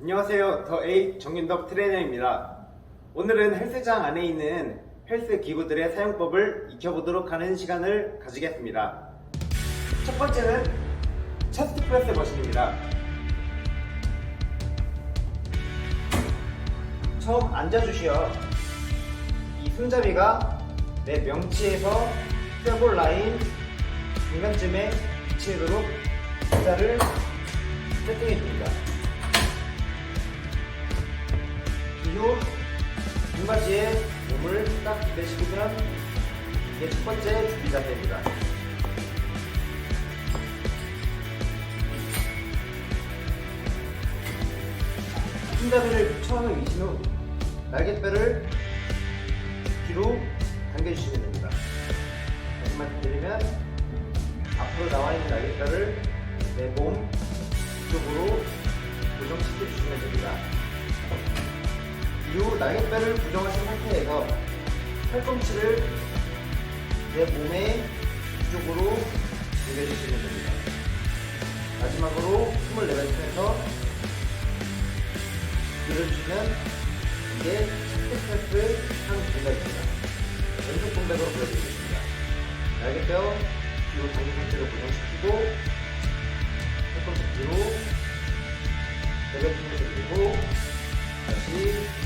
안녕하세요. 더 에이 정윤덕 트레이너입니다. 오늘은 헬스장 안에 있는 헬스 기구들의 사용법을 익혀보도록 하는 시간을 가지겠습니다. 첫 번째는 체스트 프레스 머신입니다. 처음 앉아주시어 이 손잡이가 내 명치에서 쇄골 라인 중간쯤에 위치하도록 의자를 세팅해 줍니다. 이후 등받이에 몸을 딱 기대시키면 이게 첫 번째 준비 자세입니다. 손잡이를 처음에 미신 후 날개뼈를 뒤로 당겨주시면 됩니다. 다시 말씀드리면 앞으로 나와 있는 날개뼈를 내 몸 쪽으로 고정시켜 주시면 됩니다. 이후 날개뼈를 고정하신 상태에서 팔꿈치를 내 몸의 뒤쪽으로 당겨주시면 됩니다. 마지막으로 숨을 내뱉으면서 밀어주시면 이게 스테프스 한 동작입니다. 왼쪽 동작으로 보여드리겠습니다. 날개뼈 뒤로 당긴 상태로 고정시키고 팔꿈치 뒤로 내뱉으면서 밀고 다시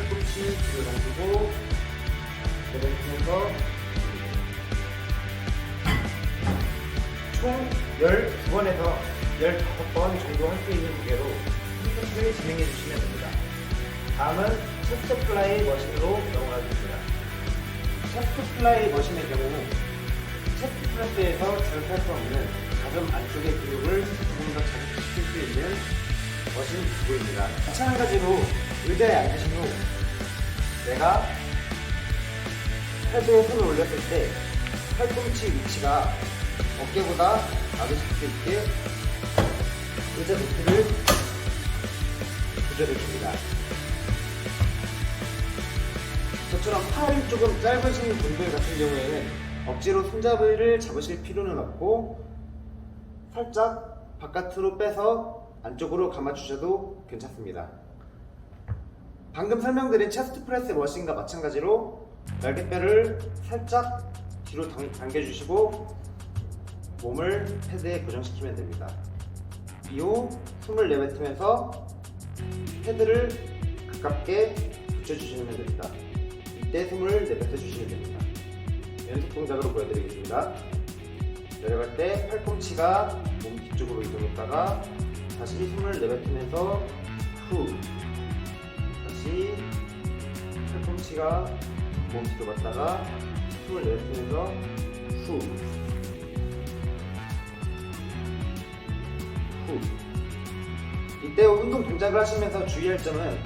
팔꿈치 뒤로 당기고 내뱉으면서 총 12번에서 15번 정도 할 수 있는 무게로 힐스를 진행해 주시면 됩니다. 다음은 체스트 플라이 머신으로 넘어가겠습니다. 체스트 플라이 머신의 경우 체스트 프레스에서 절탈 수 없는 가슴 안쪽의 근육을 조금 더 자극시킬 수 있는 머신 기구입니다. 마찬가지로 의자에 앉으신 후 내가 팔도에 손을 올렸을 때 팔꿈치 위치가 어깨보다 낮으실 수 있게 의자 높이를 조절해 줍니다. 저처럼 팔이 조금 짧으신 분들 같은 경우에는 억지로 손잡이를 잡으실 필요는 없고 살짝 바깥으로 빼서 안쪽으로 감아주셔도 괜찮습니다. 방금 설명드린 체스트 프레스 머신과 마찬가지로 날개뼈를 살짝 뒤로 당, 당겨주시고 몸을 패드에 고정시키면 됩니다. 이후 숨을 내뱉으면서 패드를 가깝게 붙여주시면 됩니다. 이때 숨을 내뱉어 주시면 됩니다. 연습 동작으로 보여드리겠습니다. 내려갈 때 팔꿈치가 몸 뒤쪽으로 이동했다가 다시 숨을 내뱉으면서 후 다시 팔꿈치가 몸 뒤로 갔다가 숨을 내뱉으면서 후 후. 이때 운동 동작을 하시면서 주의할 점은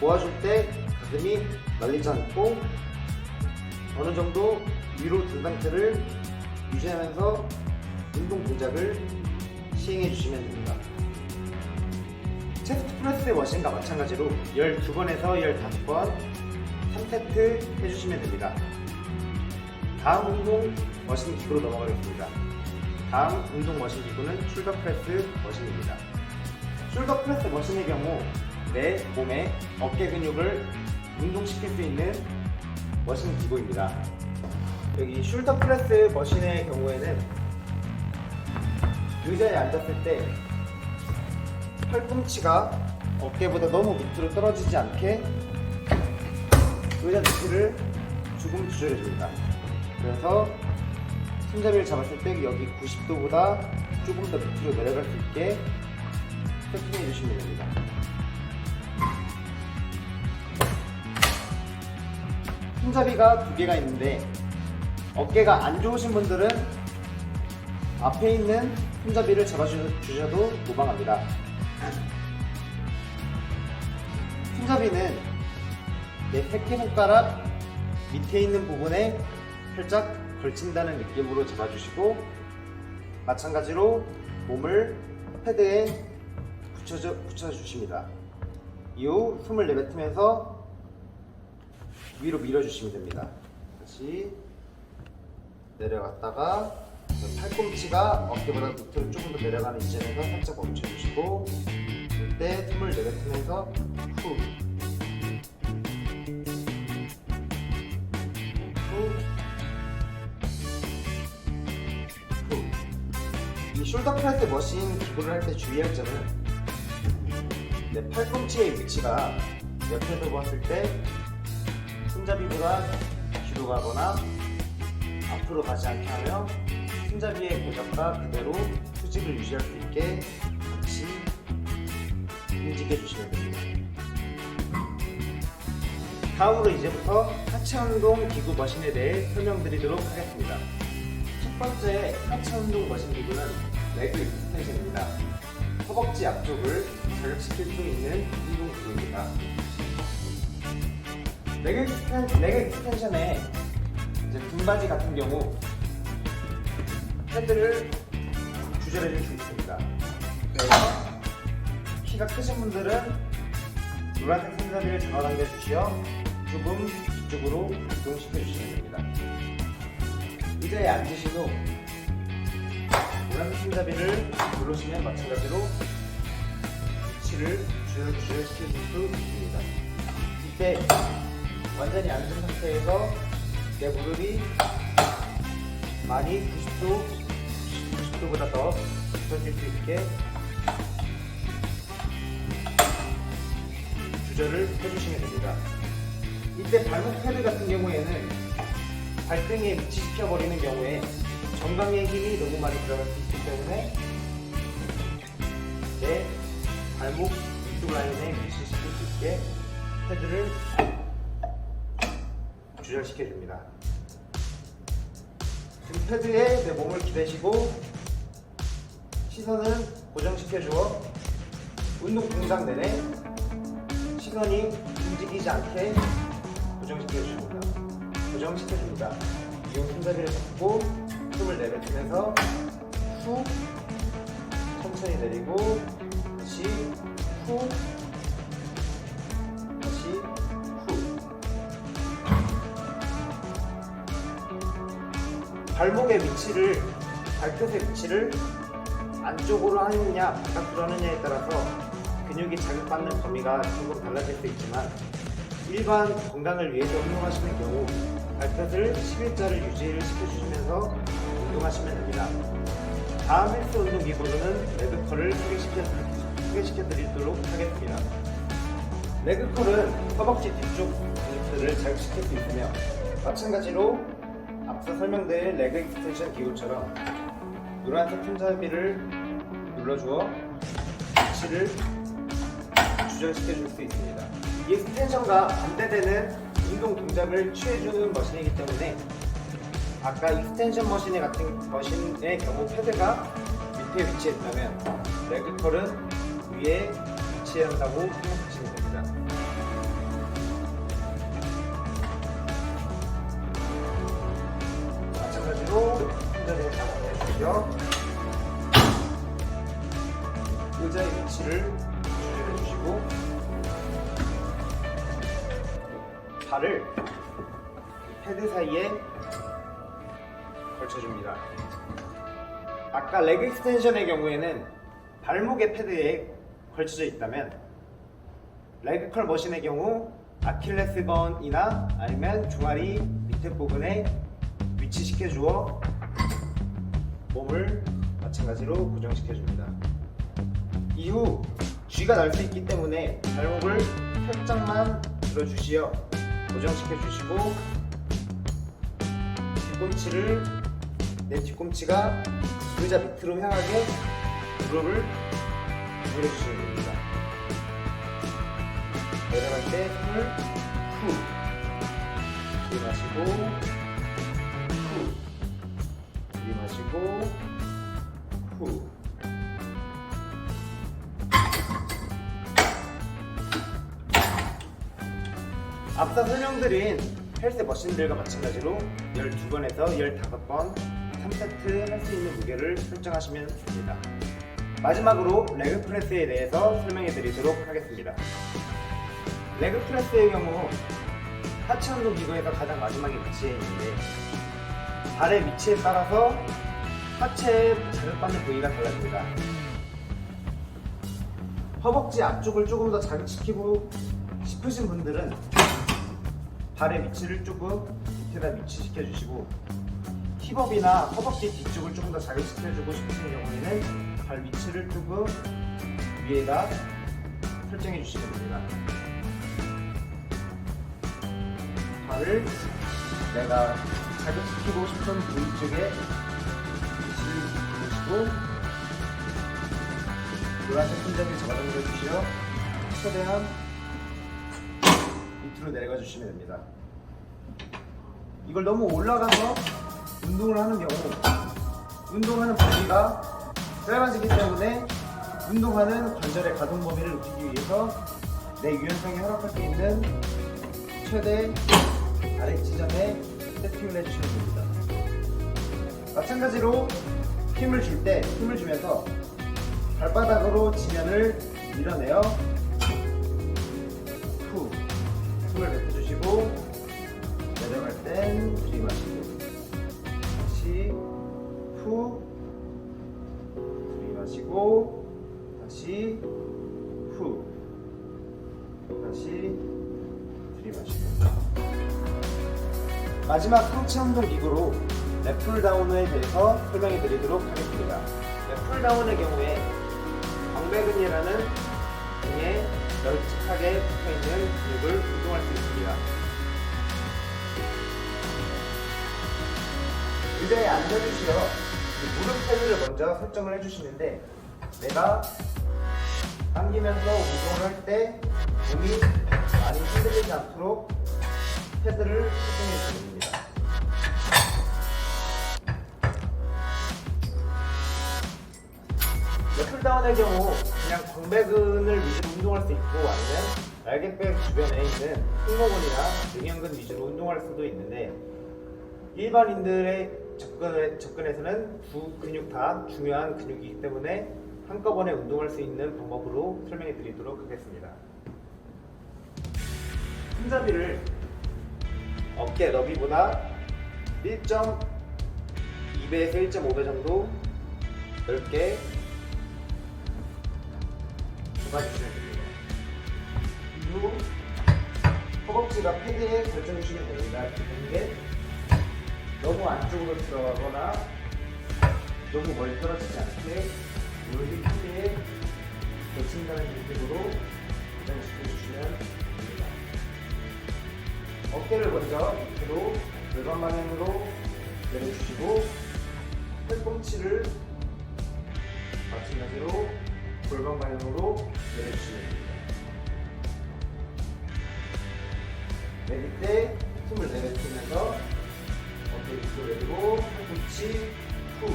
모아줄 때 가슴이 말리지 않고 어느 정도 위로 든 상태를 유지하면서 운동 동작을 시행해 주시면 됩니다. 체스트 프레스 머신과 마찬가지로 12번에서 15번 3세트 해주시면 됩니다. 다음 운동 머신 기구로 넘어가겠습니다. 다음 운동 머신 기구는 숄더 프레스 머신입니다. 숄더 프레스 머신의 경우 내 몸의 어깨 근육을 운동시킬 수 있는 머신 기구입니다. 여기 숄더 프레스 머신의 경우에는 의자에 앉았을 때 팔꿈치가 어깨보다 너무 밑으로 떨어지지 않게 의자 높이를 조금 조절해 줍니다. 그래서 손잡이를 잡았을 때 여기 90도보다 조금 더 밑으로 내려갈 수 있게 세팅해 주시면 됩니다. 손잡이가 두 개가 있는데 어깨가 안 좋으신 분들은 앞에 있는 손잡이를 잡아주셔도 무방합니다. 손잡이는 내 새끼 손가락 밑에 있는 부분에 살짝 걸친다는 느낌으로 잡아주시고 마찬가지로 몸을 패드에 붙여줘, 붙여주십니다. 이후 숨을 내뱉으면서 위로 밀어주시면 됩니다. 다시 내려갔다가 팔꿈치가 어깨보다 밑으로 조금 더 내려가는 지점에서 살짝 멈춰주시고 이때 숨을 내뱉으면서 후. 후. 숄더 프레스 머신 기구를 할 때 주의할 점은 내 팔꿈치의 위치가 옆에서 봤을 때 손잡이보다 뒤로 가거나 앞으로 가지 않게 하며 손잡이의 고정과 그대로 수직을 유지할 수 있게 같이 움직여 주시면 됩니다. 다음으로 이제부터 하체 운동 기구 머신에 대해 설명드리도록 하겠습니다. 첫 번째 하체 운동 머신 기구는 레그 익스텐션입니다. 허벅지 앞쪽을 자극시킬 수 있는 운동 기구입니다. 레그, 익스텐, 레그 익스텐션에 이제 등바지 같은 경우 헤드를 조절해 줄 수 있습니다. 그래서 키가 크신 분들은 노란색 손잡이를 잡아당겨 주시어 조금 뒤쪽으로 이동시켜 주시면 됩니다. 의자에 앉으신 후 노란색 손잡이를 누르시면 마찬가지로 위치를 조절 시켜 줄 수 있습니다. 이때 완전히 앉은 상태에서 내 무릎이 많이 90도, 90도보다 더 굽혀질 수 있게 조절을 해주시면 됩니다. 이때 발목 패드 같은 경우에는 발등에 위치시켜 버리는 경우에 정강의 힘이 너무 많이 들어갈 수 있기 때문에 내 발목 위쪽 라인에 위치시킬 수 있게 패드를 조절시켜 줍니다. 지금 패드에 내 몸을 기대시고 시선은 고정시켜 주어 운동 동작 내내 시선이 움직이지 않게 고정시켜 줍니다. 고정시켜 줍니다. 이용 손잡이를 잡고 숨을 내뱉으면서 후 천천히 내리고 다시 후 다시 후. 발목의 위치를 발끝의 위치를 안쪽으로 하느냐 바깥으로 하느냐에 따라서 근육이 자극받는 범위가 조금 달라질 수 있지만 일반 건강을 위해서 운동하시는 경우 발끝을 11자를 유지를 시켜주시면서 운동하시면 됩니다. 다음 헬스 운동 기구로는 레그컬을 소개시켜, 드리도록 하겠습니다. 레그컬은 허벅지 뒤쪽 근육들을 자극시킬 수 있으며 마찬가지로 앞서 설명드린 레그 익스텐션 기구처럼 노란색 손잡이를 눌러주어 위치를 조절시켜 줄 수 있습니다. 이 익스텐션과 반대되는 운동 동작을 취해주는 머신이기 때문에 아까 익스텐션 머신의 같은 머신의 경우 패드가 밑에 위치했다면 레그컬은 위에 위치해야 한다고 생각하시면 됩니다. 마찬가지로 손잡이를 잡아주시고요. 의자의 위치를 조절해 주시고 발을 패드 사이에 걸쳐줍니다. 아까 레그 익스텐션의 경우에는 발목의 패드에 걸쳐져 있다면 레그 컬 머신의 경우 아킬레스건이나 아니면 종아리 밑에 부분에 위치시켜 주어 몸을 마찬가지로 고정시켜 줍니다. 이후 쥐가 날 수 있기 때문에 발목을 살짝만 들어주시어 고정시켜 주시고 뒤꿈치를 내 뒤꿈치가 의자 밑으로 향하게 무릎을 내려주시면 됩니다. 내려갈 때 숨을 후. 들이마시고 후. 들이마시고 후. 앞서 설명드린 헬스 머신들과 마찬가지로 12번에서 15번 3세트 할 수 있는 무게를 설정하시면 됩니다. 마지막으로 레그 프레스에 대해서 설명해 드리도록 하겠습니다. 레그 프레스의 경우 하체 운동 기구에서 가장 마지막에 위치해 있는데 발의 위치에 따라서 하체에 자극받는 부위가 달라집니다. 허벅지 앞쪽을 조금 더 자극시키고 싶으신 분들은 발의 위치를 조금 밑에다 위치시켜 주시고 힙업이나 허벅지 뒤쪽을 조금 더 자극시켜주고 싶으신 경우에는 발 위치를 조금 위에다 설정해 주시면 됩니다. 발을 내가 자극시키고 싶은 부위 쪽에 위치를 두시고 노란색 흔적을 잡아당겨 주시어 최대한 밑으로 내려가 주시면 됩니다. 이걸 너무 올라가서 운동을 하는 경우 운동하는 범위가 짧아지기 때문에 운동하는 관절의 가동 범위를 높이기 위해서 내 유연성이 허락할 수 있는 최대 아래 지점에 세팅을 해주시면 됩니다. 마찬가지로 힘을 줄 때 힘을 주면서 발바닥으로 지면을 밀어내어 후 숨을 뱉어주시고 내려갈 땐 들이마시고 후 들이마시고 다시 후 다시 들이마시고. 마지막 상체 운동 기구로 랩풀 다운에 대해서 설명해 드리도록 하겠습니다. 랩풀 다운의 경우에 광배근이라는 등에 널찍하게 붙어있는 근육을 운동할 수 있습니다. 의자에 앉아주시어 이 무릎 패드를 먼저 설정을 해주시는데 내가 당기면서 운동을 할 때 몸이 많이 흔들리지 않도록 패드를 설정해 주시면 됩니다. 풀다운의 경우 그냥 광배근을 위주로 운동할 수 있고 아니면 날개뼈 주변에 있는 승모근이나 능형근 위주로 운동할 수도 있는데 일반인들의 접근에, 접근에서는 두 근육 다 중요한 근육이기 때문에 한꺼번에 운동할 수 있는 방법으로 설명해 드리도록 하겠습니다. 손잡이를 어깨 너비보다 1.2배에서 1.5배 정도 넓게 잡아주시면 됩니다. 그리고 허벅지가 패드에 걸쳐주시면 됩니다. 이게 너무 안쪽으로 들어가거나 너무 멀리 떨어지지 않게 무릎이 패드에 걸친다는 느낌으로 고정시켜주시면 됩니다. 어깨를 먼저 밑으로 외관 방향으로 내려주시고 팔꿈치를 마찬가지로 골반 방향으로 내려주시면 됩니다. 내릴 때 숨을 내뱉으면서 밑으로 내리고 팔꿈치 후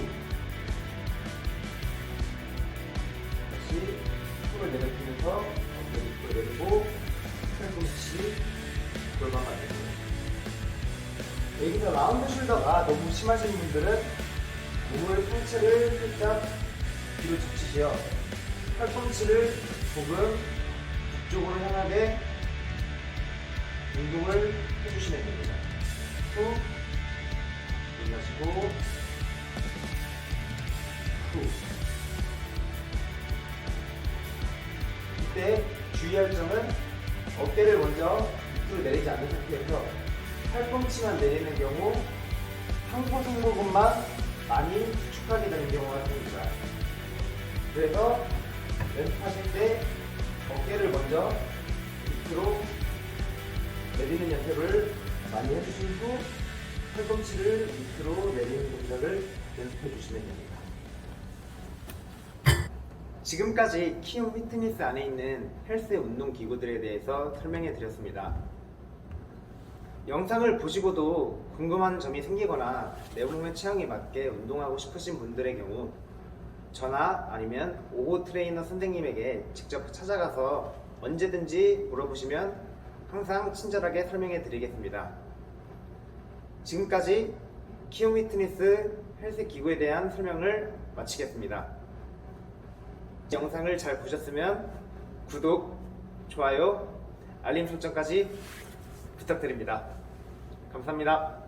다시 숨을 내뱉으면서 어깨 밑으로 내리고 팔꿈치 골반 방향으로 여기서 라운드 숄더가 너무 심하신 분들은 몸을 상체를 살짝 뒤로 젖히시어 팔꿈치를 조금 북쪽으로 향하게 운동을 해주시면 됩니다. 후, 올라시고, 후. 이때 주의할 점은 어깨를 먼저 밑으로 내리지 않는 상태에서 팔꿈치만 내리는 경우 상부 승모근만 많이 수축하게 되는 경우가 생깁니다. 그래서 연습하실 때 어깨를 먼저 밑으로 내리는 연습을 많이 해주시고 팔꿈치를 밑으로 내리는 동작을 연습해 주시면 됩니다. 지금까지 키움 피트니스 안에 있는 헬스 운동 기구들에 대해서 설명해 드렸습니다. 영상을 보시고도 궁금한 점이 생기거나 내 몸의 체형에 맞게 운동하고 싶으신 분들의 경우 저나 아니면 오호 트레이너 선생님에게 직접 찾아가서 언제든지 물어보시면 항상 친절하게 설명해 드리겠습니다. 지금까지 키움 피트니스 헬스 기구에 대한 설명을 마치겠습니다. 영상을 잘 보셨으면 구독, 좋아요, 알림 설정까지 부탁드립니다. 감사합니다.